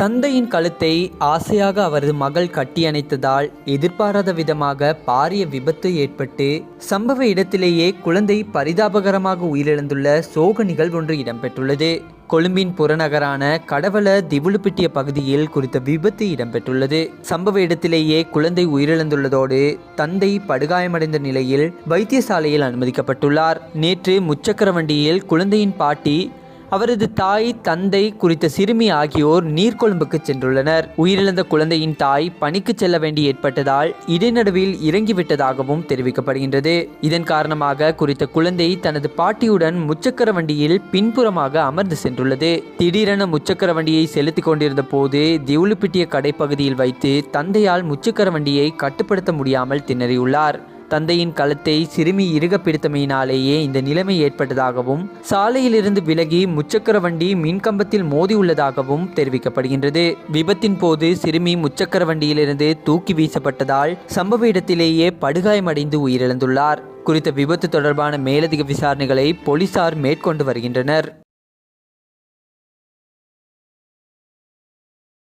தந்தையின் கழுத்தை ஆசையாக அவரது மகள் கட்டியணைத்ததால் எதிர்பாராத விதமாக பாரிய விபத்து ஏற்பட்டு சம்பவ இடத்திலேயே குழந்தை பரிதாபகரமாக உயிரிழந்துள்ள சோக நிகழ்வொன்று இடம்பெற்றுள்ளது. கொழும்பின் புறநகரான கடவல திவுளுப்பிட்டிய பகுதியில் குறித்த விபத்து இடம்பெற்றுள்ளது. சம்பவ இடத்திலேயே குழந்தை உயிரிழந்துள்ளதோடு தந்தை படுகாயமடைந்த நிலையில் வைத்தியசாலையில் அனுமதிக்கப்பட்டுள்ளார். நேற்று முச்சக்கர வண்டியில் குழந்தையின் பாட்டி அவரது தாய் தந்தை குறித்த சிறுமி ஆகியோர் நீர்கொழும்புக்கு சென்றுள்ளனர். உயிரிழந்த குழந்தையின் தாய் பணிக்கு செல்ல வேண்டி ஏற்பட்டதால் இடைநடுவில் இறங்கிவிட்டதாகவும் தெரிவிக்கப்படுகின்றது. இதன் காரணமாக குறித்த குழந்தை தனது பாட்டியுடன் முச்சக்கர வண்டியில் பின்புறமாக அமர்ந்து சென்றுள்ளது. திடீரென முச்சக்கர வண்டியை செலுத்திக் கொண்டிருந்த போது திவுளுப்பிட்டிய கடைப்பகுதியில் வைத்து தந்தையால் முச்சக்கர வண்டியை கட்டுப்படுத்த முடியாமல் திணறியுள்ளார். தந்தையின் கழுத்தை சிறுமி இறுக பிடித்தமையினாலேயே இந்த நிலைமை ஏற்பட்டதாகவும் சாலையிலிருந்து விலகி முச்சக்கர வண்டி மின்கம்பத்தில் மோதியுள்ளதாகவும் தெரிவிக்கப்படுகின்றது. விபத்தின் போது சிறுமி முச்சக்கர வண்டியிலிருந்து தூக்கி வீசப்பட்டதால் சம்பவ இடத்திலேயே படுகாயமடைந்து உயிரிழந்துள்ளார். குறித்த விபத்து தொடர்பான மேலதிக விசாரணைகளை போலீசார் மேற்கொண்டு வருகின்றனர்.